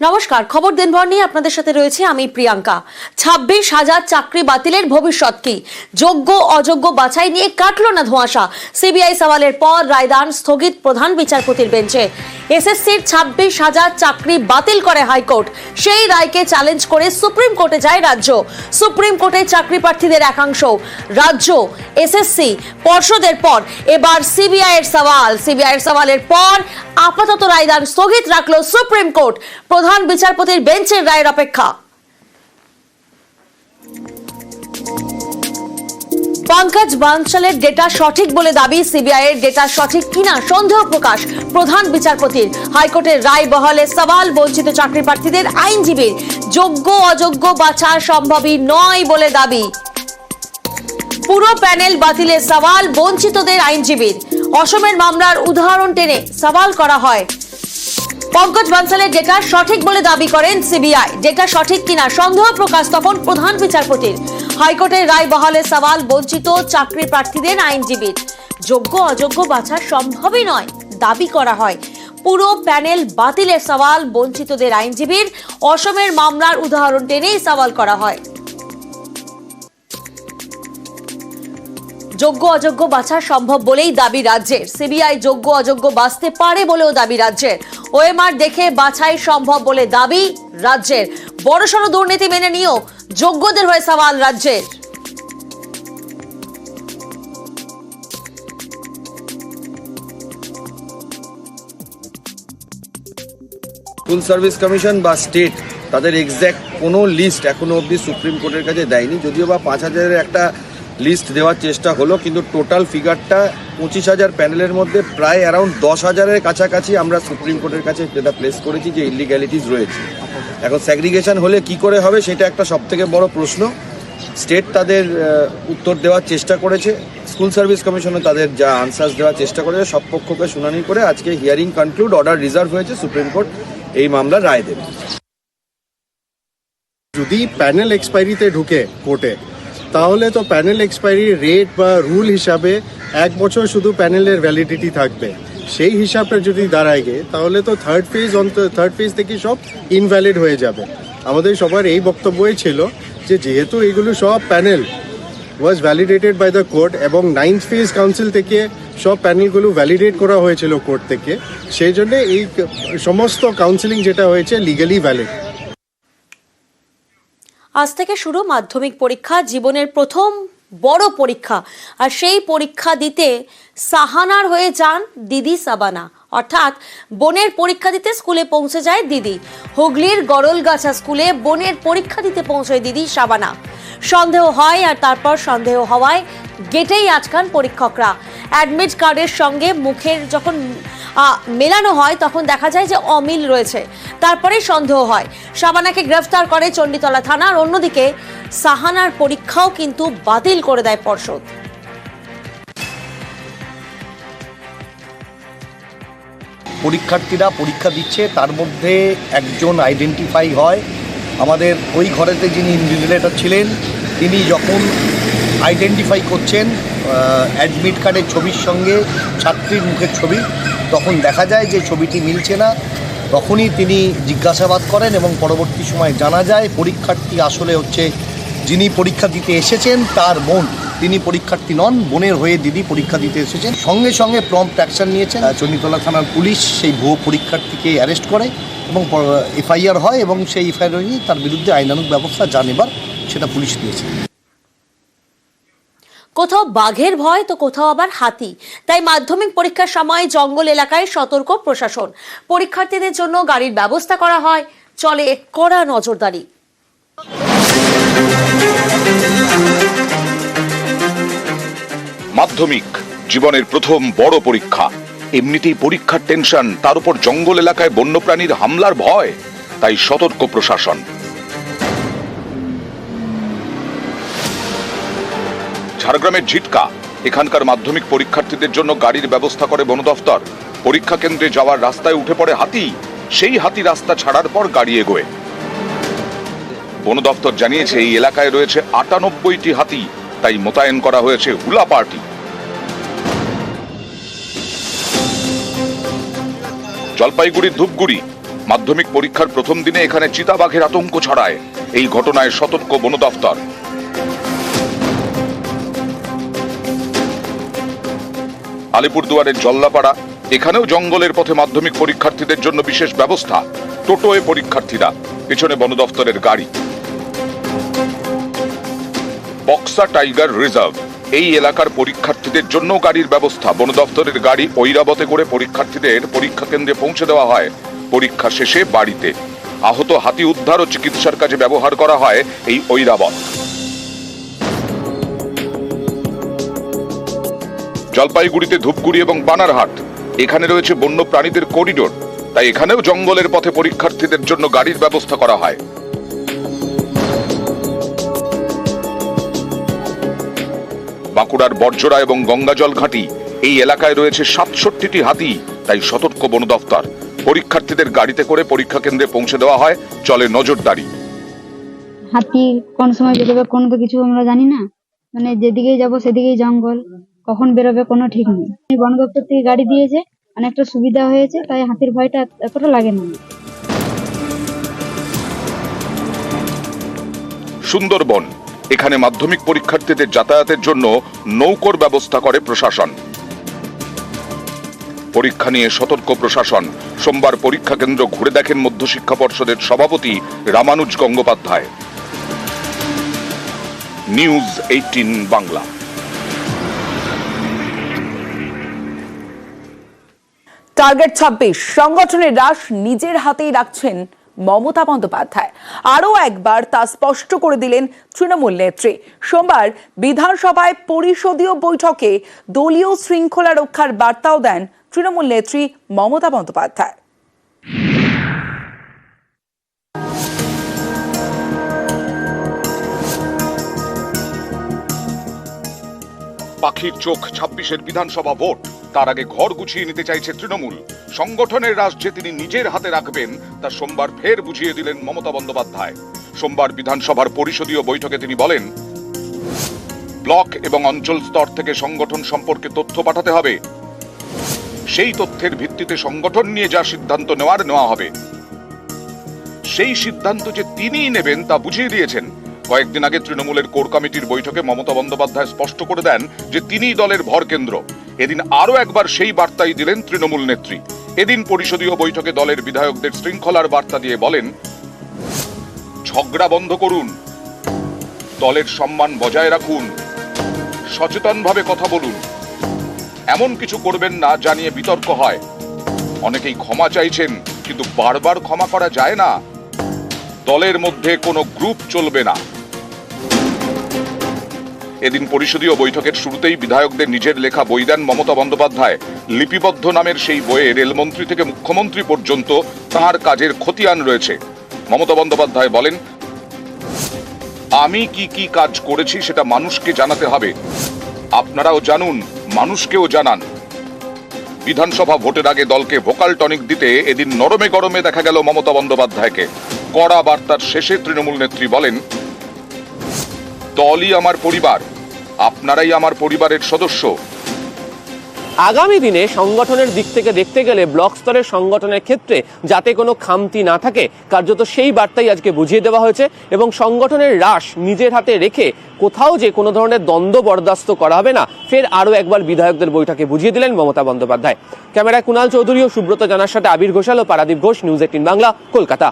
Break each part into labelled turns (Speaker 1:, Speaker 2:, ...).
Speaker 1: নমস্কার, খবর দিনভর নিয়ে আপনাদের সাথে রয়েছে আমি প্রিয়াঙ্কা। ছাব্বিশ হাজার চাকরি বাতিলের ভবিষ্যৎ কি? যোগ্য, অযোগ্য বাছাই নিয়ে কাটল না ধোঁয়াশা। সিবিআই সওয়ালের পর রায়দান স্থগিত প্রধান বিচারপতির বেঞ্চে। এসএসসির ছাব্বিশ হাজার চাকরি বাতিল করে হাইকোর্ট। সেই রায়কে চ্যালেঞ্জ করে সুপ্রিম কোর্টে যায় রাজ্য। সুপ্রিম কোর্টে চাকরি প্রার্থীদের একাংশ। রাজ্য, এসএসসি পর্ষদের পর। এবার সিবিআই এর সওয়াল। সিবিআই এর সওয়ালের পর আপাতত রায়দান স্থগিত রাখল সুপ্রিম কোর্ট। প্রধান বিচারপতির বেঞ্চের রায়ের অপেক্ষা। পঙ্কজ বানশালের ডেটা সঠিক বলে দাবি সিবিআই এর ডেটা সঠিক কিনা সন্দেহ প্রকাশ প্রধান বিচারপতির। হাইকোর্টের রায় বহালে সওয়াল বঞ্চিত চাকরি প্রার্থীদের আইনজীবীর। যোগ্য, অযোগ্য বাছা সম্ভবই নয় বলে দাবি। পুরো প্যানেল বাতিলে সওয়াল বঞ্চিতদের আইনজীবীর। অসমের মামলার উদাহরণ টেনে সওয়াল করা হয়। পঙ্কজ বানসালের ডেটা সঠিক বলে দাবি করেন সিবিআই। ডেটা সঠিক কিনা সন্দেহ প্রকাশ তখন প্রধান বিচারপতির। হাইকোর্টের রায় বহালে সওয়াল, বঞ্চিত চাকরি প্রার্থীদের আইনজীবীর যোগ্য, অযোগ্য বাছা সম্ভবই নয়, দাবি করা হয়। পুরো প্যানেল বাতিলের সওয়াল, বঞ্চিতদের আইনজীবীর। অসমের মামলার উদাহরণ টেনেই সওয়াল করা হয়। যোগ্য, অযোগ্য বাছা সম্ভব বলেই দাবি রাজ্যের। সিবিআই যোগ্য, অযোগ্য বাঁচতে পারে বলেও দাবি রাজ্যের। ওএমআর দেখে বাছাই সম্ভব বলে দাবি রাজ্যের। বড়সড় দুর্নীতি মেনে নিয়েও যোগ্যদের হয়ে সওয়াল রাজ্যের।
Speaker 2: স্কুল সার্ভিস কমিশন বা স্টেট তাদের এক্স্যাক্ট কোনো লিস্ট এখনও অবধি সুপ্রিম কোর্টের কাছে দেয়নি, যদিও বা পাঁচ হাজারের একটা লিস্ট দেওয়ার চেষ্টা হলো, কিন্তু টোটাল ফিগারটা পঁচিশ হাজার প্যানেলের মধ্যে প্রায় অ্যারাউন্ড দশ হাজারের কাছাকাছি আমরা সুপ্রিম কোর্টের কাছে যেটা প্লেস করেছি যে ইলিগ্যালিটিস রয়েছে। এখন স্যাগ্রিগেশন হলে কি করে হবে সেটা একটা সবথেকে বড় প্রশ্ন। স্টেট তাদের উত্তর দেওয়ার চেষ্টা করেছে। স্কুল সার্ভিস কমিশনও তাদের যা আনসার্স দেওয়ার চেষ্টা করেছে, সব পক্ষকে শুনানি করে আজকে হিয়ারিং কনক্লুড অর্ডার রিজার্ভ হয়েছে সুপ্রিম কোর্ট এই মামলা রায় দেবে।
Speaker 3: যদি প্যানেল এক্সপায়ারিতে ঢুকে কোর্টে তাহলে তো প্যানেল এক্সপায়ারি রেট বা রুল হিসাবে এক বছর শুধু প্যানেলের ভ্যালিডিটি থাকবে। সেই হিসাবটা যদি দাঁড়ায় গে তাহলে তো থার্ড ফেজ অন্ত থার্ড ফেজ থেকে সব ইনভ্যালিড হয়ে যাবে। আমাদের সবার এই বক্তব্যই ছিল যে, যেহেতু এগুলো সব panel was validated by the court এবং নাইন্থ ফেজ কাউন্সিল থেকে সব প্যানেলগুলো ভ্যালিডেট করা হয়েছিল কোর্ট থেকে, সেই জন্য এই সমস্ত কাউন্সিলিং যেটা হয়েছে লিগালি ভ্যালিড
Speaker 1: আজ থেকে শুরু মাধ্যমিক পরীক্ষা, জীবনের প্রথম বড় পরীক্ষা। আর সেই পরীক্ষা দিতে সাহানার হয়ে যান দিদি সাবানা। অর্থাৎ বোনের পরীক্ষা দিতে স্কুলে পৌঁছে যায় দিদি। হুগলির গরলগাছা স্কুলে বোনের পরীক্ষা দিতে পৌঁছয় দিদি সাবানা। সন্দেহ হয় আর তারপর সন্দেহ হওয়ায় গেটেই আটকান পরীক্ষকরা। অ্যাডমিট কার্ডের সঙ্গে মুখের যখন মেলানো হয়, তখন দেখা যায় যে অমিল রয়েছে। তারপরে সন্দেহ হয়। শাবানাকে গ্রেফতার করে চণ্ডীতলা থানার অন্যদিকে সাহানার পরীক্ষাও কিন্তু বাতিল করে দেয় পর্ষদ।
Speaker 4: পরীক্ষার্থীরা পরীক্ষা দিচ্ছে, তার মধ্যে একজন আইডেন্টিফাই হয়। আমাদের ওই ঘরেতে যিনি ইনভিজিলেটর ছিলেন, তিনি যখন আইডেন্টিফাই করছেন অ্যাডমিট কার্ডের ছবির সঙ্গে ছাত্রীর মুখের ছবি। তখন দেখা যায় যে ছবিটি মিলছে না। তখনই তিনি জিজ্ঞাসাবাদ করেন এবং পরবর্তী সময় জানা যায়, পরীক্ষার্থী আসলে হচ্ছে যিনি পরীক্ষা দিতে এসেছেন, তার বোন। তিনি পরীক্ষার্থী নন, বোনের হয়ে দিদি পরীক্ষা দিতে এসেছেন। সঙ্গে সঙ্গে প্রম্পট অ্যাকশন নিয়েছেন। চণ্ডীতলা থানার পুলিশ সেই ভুয়ো পরীক্ষার্থীকে অ্যারেস্ট করে এবং এফআইআর হয় এবং সেই এফআইআর তার বিরুদ্ধে আইনানুগ ব্যবস্থা যা নেবার সেটা পুলিশ নিয়েছে
Speaker 1: কোথাও বাঘের ভয় তো কোথাও আবার হাতি। তাই মাধ্যমিক পরীক্ষার সময় জঙ্গল এলাকায় সতর্ক প্রশাসন। পরীক্ষার্থীদের জন্য গাড়ির ব্যবস্থা করা হয়। চলে কড়া নজরদারি।
Speaker 5: মাধ্যমিক, জীবনের প্রথম বড় পরীক্ষা। এমনিতেই পরীক্ষার টেনশন, তার উপর জঙ্গল এলাকায় বন্যপ্রাণীর হামলার ভয়। তাই সতর্ক প্রশাসন। ঝাড়গ্রামের ঝিটকা। এখানকার মাধ্যমিক পরীক্ষার্থীদের জন্য গাড়ির ব্যবস্থা করে বন দফতর। পরীক্ষা কেন্দ্রে যাওয়ার রাস্তায় উঠে পড়ে হাতি। সেই হাতি রাস্তা ছাড়ার পর গাড়ি এগোয়। বন দফতর জানিয়েছে, এই এলাকায় রয়েছে আটানব্বইটি হাতি। তাই মোতায়েন করা হয়েছে হুলা পার্টি। জলপাইগুড়ির ধূপগুড়ি। মাধ্যমিক পরীক্ষার প্রথম দিনে এখানে চিতাবাঘের আতঙ্ক ছড়ায়। এই ঘটনায় সতর্ক বন দফতর। আলিপুরদুয়ারের জল্লাপাড়া। এখানেও জঙ্গলের পথে মাধ্যমিক পরীক্ষার্থীদের জন্য বিশেষ ব্যবস্থা। টোটোয় পরীক্ষার্থীরা, পেছনে বন দফতরের গাড়ি। বক্সা টাইগার রিজার্ভ, এই এলাকার পরীক্ষার্থীদের জন্য গাড়ির ব্যবস্থা। বন দফতরের গাড়ি ঐরাবতে করে পরীক্ষার্থীদের পরীক্ষা কেন্দ্রে পৌঁছে দেওয়া হয়। পরীক্ষা শেষে বাড়িতে। আহত হাতি উদ্ধার ও চিকিৎসার কাজে ব্যবহার করা হয় এই ঐরাবত। জলপাইগুড়িতে ধূপগুড়ি এবং বানারহাট। এখানে রয়েছে বন্য প্রাণীদের করিডোর। তাই এখানেও জঙ্গলের পথে পরীক্ষার্থীদের জন্য গাড়ির ব্যবস্থা করা হয়। বাঁকুড়ার বর্জরা এবং গঙ্গাজল ঘাঁটি, এই এলাকায় রয়েছে সাতষট্টিটি হাতি, তাই সতর্ক বন দফতর। পরীক্ষার্থীদের গাড়িতে করে পরীক্ষা কেন্দ্রে পৌঁছে দেওয়া হয়, চলে নজরদারি।
Speaker 6: হাতি কোন সময় কোনো তো কিছু আমরা জানি না। মানে যেদিকেই যাব সেদিকেই জঙ্গল। কখন বেরোবে কোনো ঠিক নেই। বন দপ্তর থেকে গাড়ি দিয়েছে, অনেকটা সুবিধা হয়েছে, তাই হাতির ভয়টা এতটা লাগে না
Speaker 5: সুন্দরবন, এখানে মাধ্যমিক পরীক্ষার্থীদের যাতায়াতের জন্য নৌকোর ব্যবস্থা করে প্রশাসন। পরীক্ষা নিয়ে সতর্ক প্রশাসন। সোমবার পরীক্ষা কেন্দ্র ঘুরে দেখেন মধ্যশিক্ষা পর্ষদের সভাপতি Ramanuj Gangopadhyay. News eighteen Bangla.
Speaker 1: Target ছাব্বিশ। সংগঠনের রাশ নিজের হাতেই রাখছেন মমতা বন্দ্যোপাধ্যায়। আরও একবার তা স্পষ্ট করে দিলেন তৃণমূল নেত্রী। সোমবার বিধানসভায় পরিষদীয় বৈঠকে দলীয় শৃঙ্খলা রক্ষার বার্তাও দেন তৃণমূল নেত্রী মমতা বন্দ্যোপাধ্যায়।
Speaker 5: পাখির চোখ ছাব্বিশের বিধানসভা ভোট। তার আগে ঘর গুছিয়ে নিতে চাইছে তৃণমূল। সংগঠনের রাজ যে তিনি নিজের হাতে রাখবেন, তা সোমবার ফের বুঝিয়ে দিলেন মমতা বন্দ্যোপাধ্যায়। সোমবার বিধানসভার পরিষদীয় বৈঠকে তিনি বলেন, ব্লক এবং অঞ্চল স্তর থেকে সংগঠন সম্পর্কে তথ্য পাঠাতে হবে। সেই তথ্যের ভিত্তিতে সংগঠন নিয়ে যা সিদ্ধান্ত নেওয়ার নেওয়া হবে। সেই সিদ্ধান্ত যে তিনিই নেবেন তা বুঝিয়ে দিয়েছেন কয়েকদিন আগে তৃণমূলের কোর কমিটির বৈঠকে মমতা বন্দ্যোপাধ্যায় স্পষ্ট করে দেন যে তিনিই দলের ভর কেন্দ্র। এদিন আরও একবার সেই বার্তাই দিলেন তৃণমূল নেত্রী। এদিন পরিষদীয় বৈঠকে দলের বিধায়কদের শৃঙ্খলার বার্তা দিয়ে বলেন, ঝগড়া বন্ধ করুন। দলের সম্মান বজায় রাখুন। সচেতনভাবে কথা বলুন। এমন কিছু করবেন না জানিয়ে বিতর্ক হয়। অনেকেই ক্ষমা চাইছেন, কিন্তু বারবার ক্ষমা করা যায় না। দলের মধ্যে কোনো গ্রুপ চলবে না। এদিন পরিষদীয় বৈঠকের শুরুতেই বিধায়কদের নিজের লেখা বই দেন মমতা বন্দ্যোপাধ্যায়। লিপিবদ্ধ নামের সেই বইয়ে রেলমন্ত্রী থেকে মুখ্যমন্ত্রী পর্যন্ত তাঁর কাজের খতিয়ান রয়েছে। মমতা বন্দ্যোপাধ্যায় বলেন, আমি কি কি কাজ করেছি সেটা মানুষকে জানাতে হবে। আপনারাও জানুন, মানুষকেও জানান। বিধানসভা ভোটের আগে দলকে ভোকাল টনিক দিতে এদিন নরমে গরমে দেখা গেল মমতা বন্দ্যোপাধ্যায়কে। কড়া বার্তার শেষে তৃণমূল নেত্রী বলেন, দলই আমার পরিবার। আপনারাই আমার পরিবারের সদস্য।
Speaker 7: আগামী দিনে সংগঠনের দিক থেকে দেখতে গেলে ব্লক স্তরের সংগঠনের ক্ষেত্রে যাতে কোনো খামতি না থাকে কার্যত সেই বার্তাই আজকে বুঝিয়ে দেওয়া হয়েছে এবং সংগঠনের হ্রাস নিজের হাতে রেখে কোথাও যে কোনো ধরনের দ্বন্দ্ব বরদাস্ত করা হবে না ফের আরও একবার বিধায়কদের বৈঠকে বুঝিয়ে দিলেন মমতা বন্দ্যোপাধ্যায়। ক্যামেরায় কুণাল চৌধুরী ও সুব্রত জানার সাথে আবির ঘোষাল ও পারাদীপ ঘোষ নিউজ এইটিন বাংলা কলকাতা।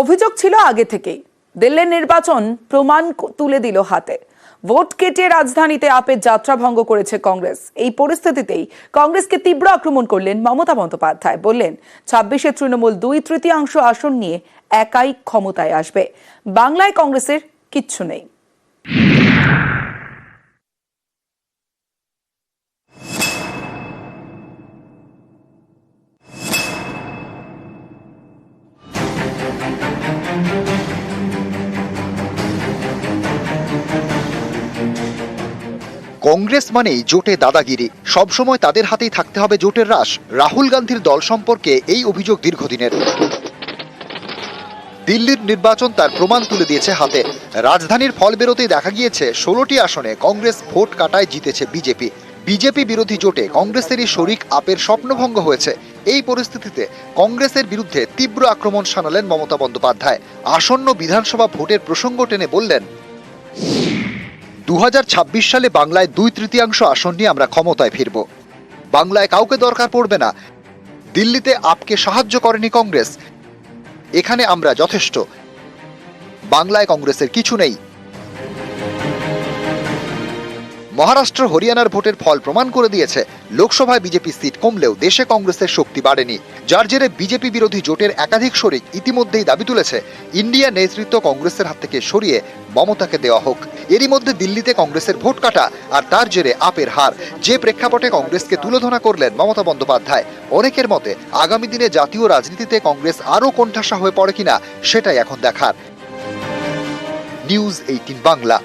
Speaker 1: অভিযোগ ছিল আগে থেকেই। দিল্লির নির্বাচন প্রমাণ তুলে দিল হাতে। ভোট কেটে রাজধানীতে আপের যাত্রা ভঙ্গ করেছে কংগ্রেস। এই পরিস্থিতিতেই কংগ্রেসকে তীব্র আক্রমণ করলেন মমতা বন্দ্যোপাধ্যায়। বললেন, ছাব্বিশে তৃণমূল দুই তৃতীয়াংশ আসন নিয়ে একাই ক্ষমতায় আসবে। বাংলায় কংগ্রেসের কিচ্ছু নেই।
Speaker 8: কংগ্রেস মানেই জোটে দাদাগিরি। সবসময় তাদের হাতেই থাকতে হবে জোটের রাস রাহুল গান্ধীর দল সম্পর্কে এই অভিযোগ দীর্ঘদিনের। দিল্লির নির্বাচন তার প্রমাণ তুলে দিয়েছে হাতে। রাজধানীর ফল বেরোতেই দেখা গিয়েছে, ষোলোটি আসনে কংগ্রেস ভোট কাটায় জিতেছে বিজেপি। বিজেপি বিরোধী জোটে কংগ্রেসেরই শরিক আপের স্বপ্নভঙ্গ হয়েছে। এই পরিস্থিতিতে কংগ্রেসের বিরুদ্ধে তীব্র আক্রমণ শানালেন মমতা বন্দ্যোপাধ্যায়। আসন্ন বিধানসভা ভোটের প্রসঙ্গ টেনে বললেন দু হাজার ছাব্বিশ সালে বাংলায় দুই তৃতীয়াংশ আসন নিয়ে আমরা ক্ষমতায় ফিরব। বাংলায় কাউকে দরকার পড়বে না। দিল্লিতে আপকে সাহায্য করেনি কংগ্রেস। এখানে আমরা যথেষ্ট। বাংলায় কংগ্রেসের কিছু নেই। মহারাষ্ট্র হরিয়ানার ভোটের ফল প্রমাণ করে দিয়েছে। লোকসভায় বিজেপি সিট কমলেও দেশে কংগ্রেসের শক্তি বাড়েনি। যার জেরে বিজেপি বিরোধী জোটের একাধিক শরিক ইতিমধ্যেই দাবি তুলেছে, ইন্ডিয়া নেতৃত্ব কংগ্রেসের হাত থেকে সরিয়ে মমতাকে দেওয়া হোক। এরই মধ্যে দিল্লিতে কংগ্রেসের ভোট কাটা আর তার জেরে আপের হার। যে প্রেক্ষাপটে কংগ্রেসকে তুলোধনা করলেন মমতা বন্দ্যোপাধ্যায়, অনেকের মতে আগামী দিনে জাতীয় রাজনীতিতে কংগ্রেস আরও কোণঠাসা হয়ে পড়ে কিনা, সেটাই এখন দেখার। News eighteen Bangla.